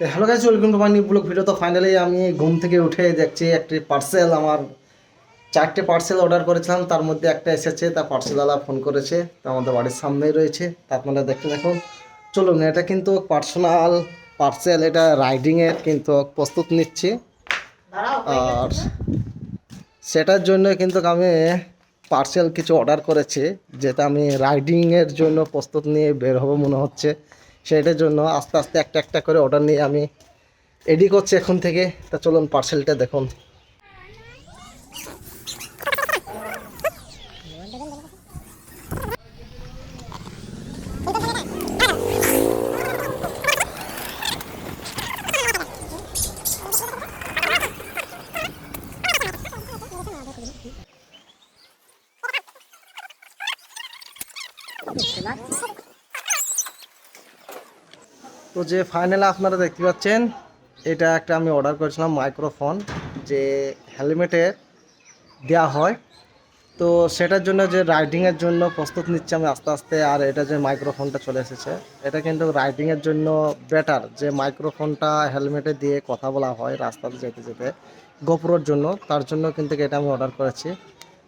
Hello guys welcome to my new vlog video তো finally আমি ঘুম থেকে উঠে দেখছি একটি পার্সেল আমার চারটে পার্সেল অর্ডার করেছিলাম। তার মধ্যে একটা এসেছে তা পার্সেলওয়ালা ফোন করেছে। তা আমাদের বাড়ির সামনেই রয়েছে। তা আপনারা দেখতে দেখুন চলুন এটা কিন্তু পার্সোনাল পার্সেল এটা রাইডিংয়ের কিন্তু প্রস্তুত নিচ্ছি। আর সেটার জন্য কিন্তু আমি পার্সেল কিছু অর্ডার করেছি যেটা আমি রাইডিংয়ের জন্য প্রস্তুত নিয়ে বের হব মনে হচ্ছে। সেটার জন্য আস্তে আস্তে একটা একটা করে অর্ডার নিয়ে আমি এডি করছি এখন থেকে। তা চলুন পার্সেলটা দেখুন। যে ফাইনালে আপনারা দেখতে পাচ্ছেন, এটা একটা আমি অর্ডার করেছিলাম মাইক্রোফোন যে হেলমেটে দেওয়া হয়। তো সেটার জন্য যে রাইডিংয়ের জন্য প্রস্তুত নিচ্ছে আমি আস্তে আস্তে, আর এটা যে মাইক্রোফোনটা চলে এসেছে, এটা কিন্তু রাইডিংয়ের জন্য বেটার যে মাইক্রোফোনটা হেলমেটে দিয়ে কথা বলা হয় রাস্তাতে যেতে যেতে গোপুরোর জন্য, তার জন্য কিন্তু এটা আমি অর্ডার করেছি।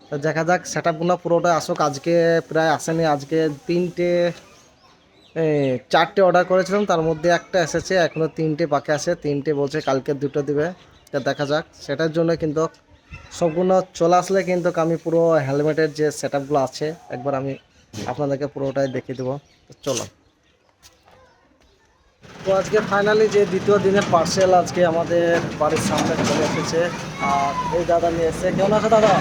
তো দেখা যাক সেট আপগুলো পুরোটা আসুক, আজকে প্রায় আসেনি, আজকে তিনটে চারটে অর্ডার করেছিলাম তার মধ্যে একটা এসেছে এখনও তিনটে বাকি আছে তিনটে বলছে কালকে দুটো দিবে তা দেখা যাক। সেটার জন্য কিন্তু সবগুলো চলে আসলে কিন্তু আমি পুরো হেলমেটের যে সেট আপগুলো আছে একবার আমি আপনাদেরকে পুরোটাই দেখিয়ে দেবো। চলো। তো আজকে ফাইনালি যে দ্বিতীয় দিনের পার্সেল আজকে আমাদের বাড়ির সামনে চলে এসেছে আর এই দাদা নিয়ে এসছে। কেমন আছে দাদা?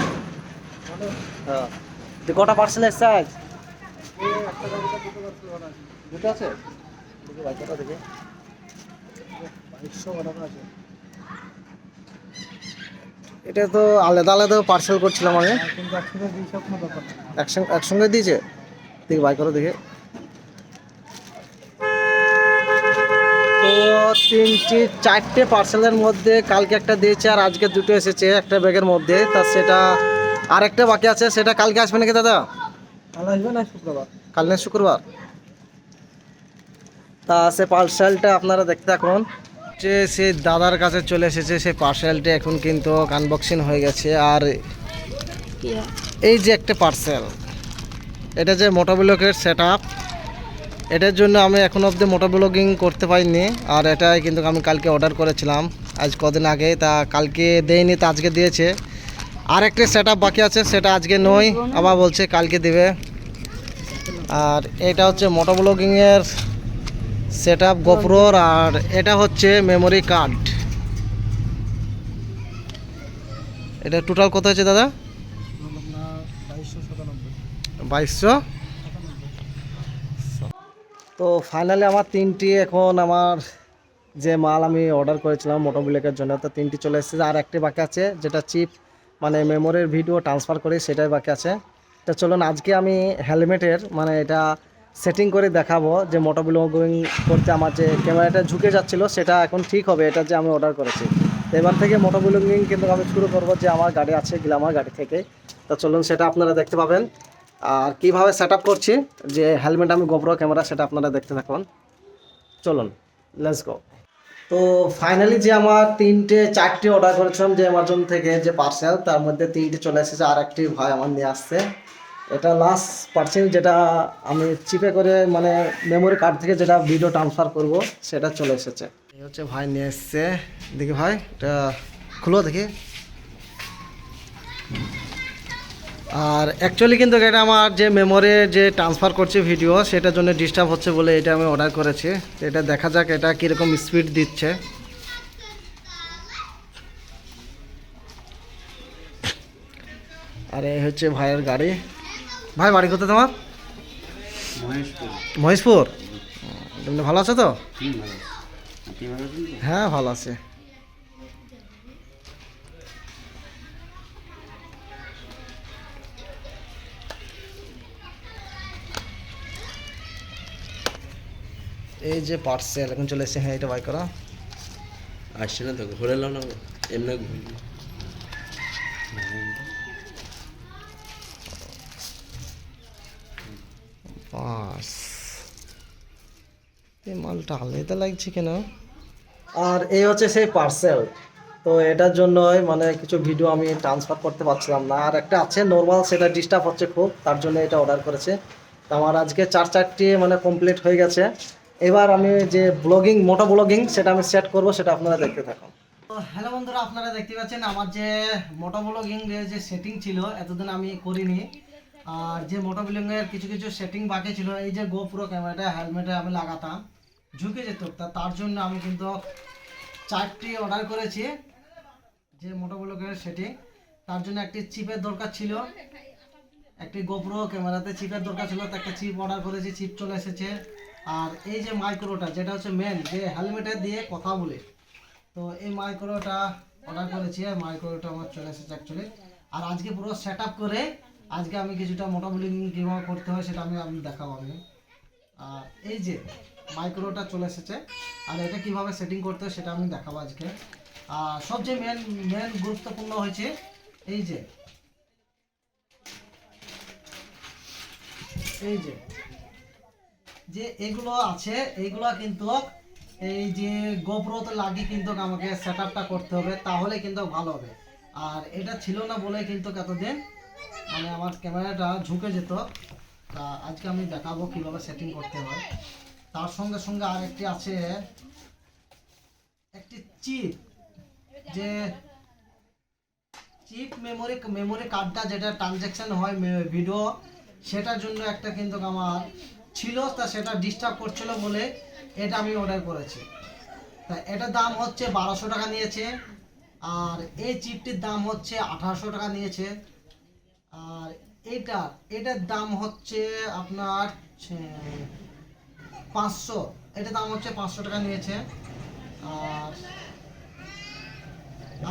হ্যাঁ। কটা পার্সেল এসছে আজ দুটো আছে? দেখি বাচ্চাটা দেখি। এটা তো আলাদা আলাদা পার্সেল করছিলাম আমি। একসঙ্গে একসঙ্গে দিয়েছে? দেখি বাই করে দেখে। তো তিনটি চারটে পার্সেলের মধ্যে কালকে একটা দিয়েছে আর আজকে দুটো এসেছে একটা ব্যাগের মধ্যে। তা সেটা আর একটা বাকি আছে সেটা কালকে আসবে নাকি দাদা? কাল আসবে না শুক্রবার? কাল না শুক্রবার? তা সে পার্সেলটা আপনারা দেখতে থাকুন। যে সে দাদার কাছে চলে এসেছে সেই পার্সেলটা এখন কিন্তু আনবক্সিং হয়ে গেছে। আর এই যে একটা পার্সেল এটা যে মোটোব্লকের সেট আপ এটার জন্য আমি এখন অবধি মোটোব্লগিং করতে পারিনি। আর এটাই কিন্তু আমি কালকে অর্ডার করেছিলাম, আজ কদিন আগে। তা কালকে দেয়নি, তা আজকে দিয়েছে। আর একটা সেট বাকি আছে, সেটা আজকে নয়, আবার বলছে কালকে দেবে। আর এটা হচ্ছে মোটোব্লগিংয়ের সেট আপ গোপ্রোর আর এটা হচ্ছে মেমোরি কার্ড। এটা টোটাল কত হচ্ছে দাদা? বাইশশো তো ফাইনালি আমার তিনটি এখন আমার যে মাল আমি অর্ডার করেছিলাম মোটোবিলেকের জন্য, তো তিনটি চলে এসেছে। আর একটি বাকি আছে, যেটা চিপ মানে মেমোরির ভিডিও ট্রান্সফার করি, সেটাই বাকি আছে। তো চলুন, আজকে আমি হেলমেটের মানে এটা সেটিং করে দেখাবো যে মোটোবিলগিং করতে আমার যে ক্যামেরাটা ঝুঁকে যাচ্ছিল, সেটা এখন ঠিক হবে, এটা যে আমি অর্ডার করেছি। এবার থেকে মোটোবিলগিং কিন্তু আমি শুরু করব যে আমার গাড়ি আছে গ্লামার গাড়ি থেকে। তো চলুন সেটা আপনারা দেখতে পাবেন। আর কীভাবে সেট করছি, যে হেলমেট আমি গোপ্রো ক্যামেরা সেটা আপনারা দেখতে থাকুন। চলুন লেটস গো তো ফাইনালি যে আমার তিনটে, চারটে অর্ডার করেছিলাম যে অ্যামাজন থেকে যে পার্সেল তার মধ্যে তিনটে চলে এসেছে আর একটি ভাই আমার নিয়ে আসছে। এটা লাস্ট পার্সেন্ট যেটা আমি চিপে করে মানে মেমোরি কার্ড থেকে যেটা ভিডিও ট্রান্সফার করব, সেটা চলে এসেছে। এই হচ্ছে ভাই নিয়ে এসছে। দেখি ভাই, এটা খুলো দেখি। আর অ্যাকচুয়ালি কিন্তু এটা আমার যে মেমোরি যে ট্রান্সফার করছে ভিডিও সেটার জন্য ডিস্টার্ব হচ্ছে বলে এটা আমি অর্ডার করেছি। এটা দেখা যাক এটা কীরকম স্পিড দিচ্ছে। আর এই হচ্ছে ভাইয়ের গাড়ি। ভাই বাড়ি কোথায় তোমার? মহেশপুর। তুমি ভালো আছো তো? হ্যাঁ ভালো আছে। এই যে পার্সেল এখন চলে এসে হ্যাঁ এটা বাই করা। আসছে না তো ঘুরে এলাম না এমনি মালটা আলাদা লাগছে কেন? আর এই হচ্ছে সেই পার্সেল তো এটার জন্যই মানে কিছু ভিডিও আমি ট্রান্সফার করতে পারছিলাম না। আর একটা আছে নর্মাল সেটা ডিস্টার্ব হচ্ছে খুব তার জন্য এটা অর্ডার করেছে। তো আমার আজকে চার চারটি মানে কমপ্লিট হয়ে গেছে। এবার আমি যে ব্লগিং মোটো ব্লগিং সেটা আমি সেট করব সেটা আপনারা দেখতে থাকুন। তো হ্যালো বন্ধুরা আপনারা দেখতে পাচ্ছেন আমার যে মোটো ব্লগিং যে সেটিং ছিল এতদিন আমি করিনি। আর যে মোটো ব্লগিংয়ের কিছু কিছু সেটিং বাকি ছিল এই যে গোপ্রো ক্যামেরাটা হেলমেটে আমি লাগাতাম। ঝুঁকে যেত। তা তার জন্য আমি কিন্তু চারটি অর্ডার করেছি, যে মোটো ব্লগের সেটিং তার জন্য একটি চিপের দরকার ছিল, একটি গোপ্রো ক্যামেরাতে চিপের দরকার ছিল তো একটা চিপ অর্ডার করেছি চিপ চলে এসেছে। আর এই যে মাইক্রোটা যেটা হচ্ছে মেন যে হেলমেটে দিয়ে কথা বলে। তো এই মাইক্রোটা অর্ডার করেছি, আর মাইক্রোটা আমার চলে এসেছে অ্যাকচুয়ালি আর আজকে পুরো সেট করে আজকে আমি কিছুটা মোটামুটি কীভাবে করতে হয়, সেটা আমি আমি দেখাবো আমি। আর এই যে মাইক্রোটা চলে এসেছে। আর এটা কীভাবে সেটিং করতে হয় সেটা আমি দেখাবো আজকে। আর সবচেয়ে মেন মেন গুরুত্বপূর্ণ হয়েছে এই যে এই যে যে এগুলো আছে এইগুলো কিন্তু এই যে গোপ্রোতে লাগিয়ে কিন্তু আমাকে সেট আপটা করতে হবে, তাহলে কিন্তু ভালো হবে। আর এটা ছিল না বলে কিন্তু এতদিন মানে আমার ক্যামেরাটা ঝুঁকে যেত। তা আজকে আমি দেখাবো কীভাবে সেটিং করতে হয়। তার সঙ্গে সঙ্গে আরেকটি আছে, একটি চিপ, যে চিপ মেমোরি মেমোরি কার্ডটা যেটা ট্রানজ্যাকশন হয় ভিডিও সেটার জন্য একটা কিন্তু আমার ছিল, তা সেটা ডিস্টার্ব করছিল বলে এটা আমি অর্ডার করেছি। তা এটার দাম হচ্ছে বারোশো টাকা নিয়েছে, আর এই চিপটির দাম হচ্ছে আঠারোশো টাকা নিয়েছে। আর এটা এটার দাম হচ্ছে আপনার পাঁচশো। এটার দাম হচ্ছে পাঁচশো টাকা নিয়েছে। আর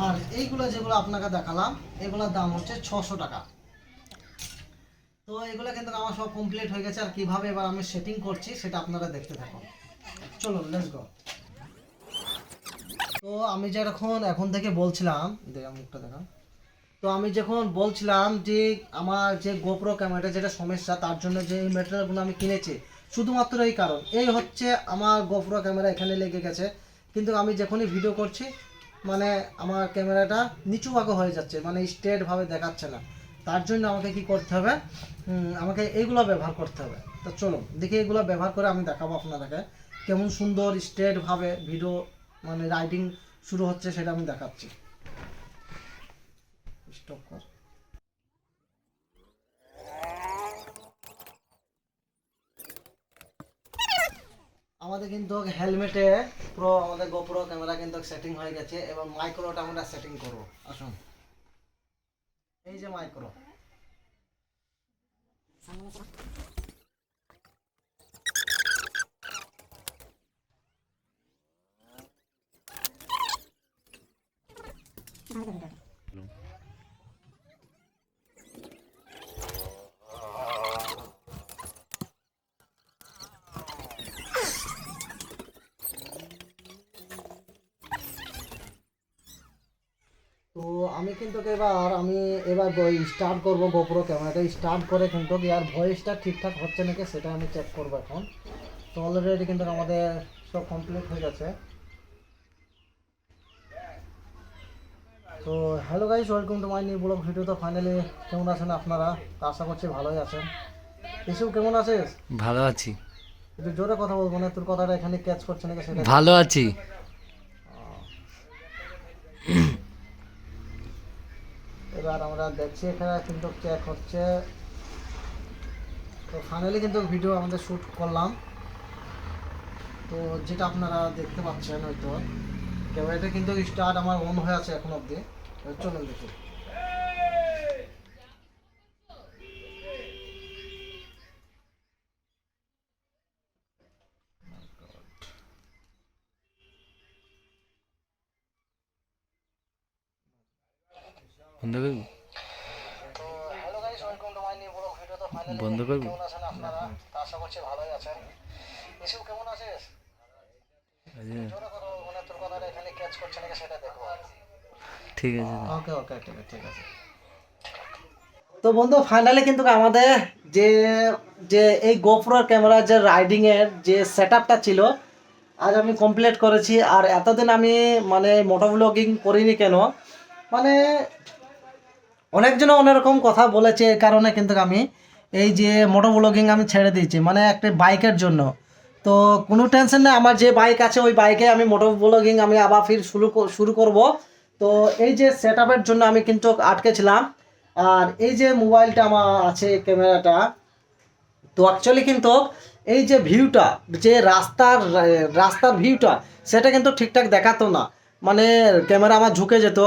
আর এইগুলো যেগুলো আপনাকে দেখালাম, এগুলোর দাম হচ্ছে ছশো টাকা। তো এগুলো কিন্তু আমার সব কমপ্লিট হয়ে গেছে, আর কীভাবে এবার আমি সেটিং করছি সেটা আপনারা দেখতে থাকুন। চলুন লেটস গো তো আমি যেরকম এখন থেকে বলছিলাম, দেখা, মুখটা দেখা তো আমি যখন বলছিলাম যে আমার যে গোপ্রো ক্যামেরাটা যেটা সমস্যা, তার জন্য যে এই ম্যাটেরিয়ালগুলো আমি কিনেছি শুধুমাত্র এই কারণ। এই হচ্ছে আমার গোপ্রো ক্যামেরা এখানে লেগে গেছে। কিন্তু আমি যখনই ভিডিও করছি মানে আমার ক্যামেরাটা নিচু ভাগে হয়ে যাচ্ছে মানে স্ট্রেট ভাবে দেখাচ্ছে না। তার জন্য আমাকে কি করতে হবে? আমাকে এইগুলো ব্যবহার করতে হবে। তো চলো দেখি এগুলো ব্যবহার করে আমি দেখাবো আপনাদেরকে। কেমন সুন্দর স্ট্রেট ভাবে ভিডিও মানে রাইডিং শুরু হচ্ছে সেটা আমি দেখাচ্ছি। স্টপ কর। আমাদের কিন্তু হেলমেটে পুরো আমাদের গোপ্রো ক্যামেরা কিন্তু সেটিং হয়ে গেছে এবং মাইক্রোটা আমরা সেটিং করব। আসুন। এই যে মাইক্রো তো আমি কিন্তু এবার আমি এবার স্টার্ট করব গোপ্রো ক্যামেরাটা স্টার্ট করে কিন্তু আর ভয়েসটা ঠিকঠাক হচ্ছে নাকি সেটা আমি চেক করব এখন। তো অলরেডি কিন্তু আমাদের সব কমপ্লিট হয়ে গেছে। তো hello guys welcome to my new vlog video তো ফাইনালি কেমন আছেন আপনারা? আশা করছি ভালোই আছেন। এসব কেমন আছিস? ভালো আছি। একটু জোরে কথা বলব না তোর কথাটা এখানে ক্যাচ করছে নাকি ভালো আছি। এবার আমরা দেখছি এখানে কিন্তু চেক হচ্ছে। তো ফাইনালি কিন্তু ভিডিও আমাদের শ্যুট করলাম। তো যেটা আপনারা দেখতে পাচ্ছেন হয়তো। ক্যামেরাটা কিন্তু স্টার্ট আমার অন হয়ে আছে এখন অবধি। চলুন দেখি বন্ধ করবি তো hello guys welcome to my new vlog video বন্ধ করবি। কেমন আছেন আপনারা? তো আশা করছি ভালোই আছেন। ইসু কেমন আছিস? জোরে কথা বলব না তোর কথাটা এখানে ক্যাচ করছে নাকি সেটা দেখব ঠিক আছে ওকে ওকে ঠিক আছে ঠিক আছে। তো বন্ধু ফাইনালি কিন্তু আমাদের যে যে এই গোপ্রোর ক্যামেরার যে রাইডিং এর যে সেটআপটা ছিল আজ আমি কমপ্লিট করেছি। আর এতদিন আমি মানে মোটো ব্লগিং করিনি কেন? মানে অনেকজন অনেক রকম কথা বলেছে এই কারণে কিন্তু আমি এই যে মোটর ব্লগিং আমি ছেড়ে দিয়েছি মানে একটা বাইকের জন্য। তো কোনো টেনশন নেই, আমার যে বাইক আছে ওই বাইকে আমি মোটর ব্লগিং আমি আবার ফির শুরু শুরু করব। তো এই যে সেট জন্য আমি কিন্তু আটকেছিলাম আর এই যে মোবাইলটা আমার আছে, ক্যামেরাটা, তো অ্যাকচুয়ালি কিন্তু এই যে ভিউটা যে রাস্তার রাস্তার ভিউটা সেটা কিন্তু ঠিকঠাক দেখাতো না। মানে ক্যামেরা আমার ঝুঁকে যেত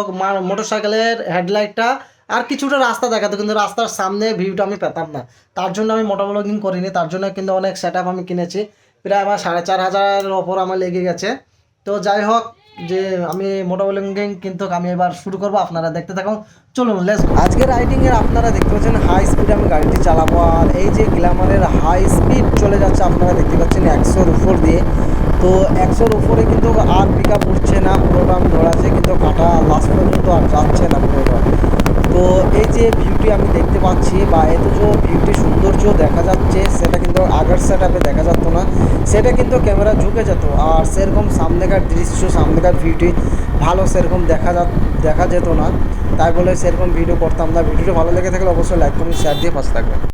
মোটর সাইকেলের হেডলাইটটা আর কিছুটা রাস্তা দেখাতো কিন্তু রাস্তার সামনে ভিউটা আমি পেতাম না। তার জন্য আমি মোটো ব্লগিং করিনি, তার জন্য কিন্তু অনেক সেট আমি কিনেছি। প্রায় আমার সাড়ে চার হাজারের ওপর আমার লেগে গেছে। তো যাই হোক, যে আমি মোটো ব্লগিং কিন্তু আমি এবার শুরু করব, আপনারা দেখতে থাকুন। চলুন লেস আজকে রাইডিং এর আপনারা দেখতে পাচ্ছেন হাই স্পিড আমি গাড়িটি চালাবো, আর এই যে গ্ল্যামারের হাই স্পিড চলে যাচ্ছে, আপনারা দেখতে পাচ্ছেন একশোর উপর দিয়ে। তো একশোর উপরে কিন্তু আর পিক আপ উঠছে না, পুরোটা আমি কিন্তু কাটা লাস্ট পর্যন্ত আর যাচ্ছে না পুরোটা তো এই যে ভিউটি আমি দেখতে পাচ্ছি বা এত যে ভিউটি সৌন্দর্য দেখা যাচ্ছে, সেটা কিন্তু আগের সেট দেখা যেত না। সেটা কিন্তু ক্যামেরা ঝুঁকে যেত। আর সেরকম সামনেকার দৃশ্য, সামনেকার ভিউটি ভালো সেরকম দেখা যা, দেখা যেত না। তাই বলে সেরকম ভিডিও করতাম না। ভিডিওটি ভালো লেগে থাকলে অবশ্যই লাইক করুন শেয়ার দিয়ে পাশে থাকবেন।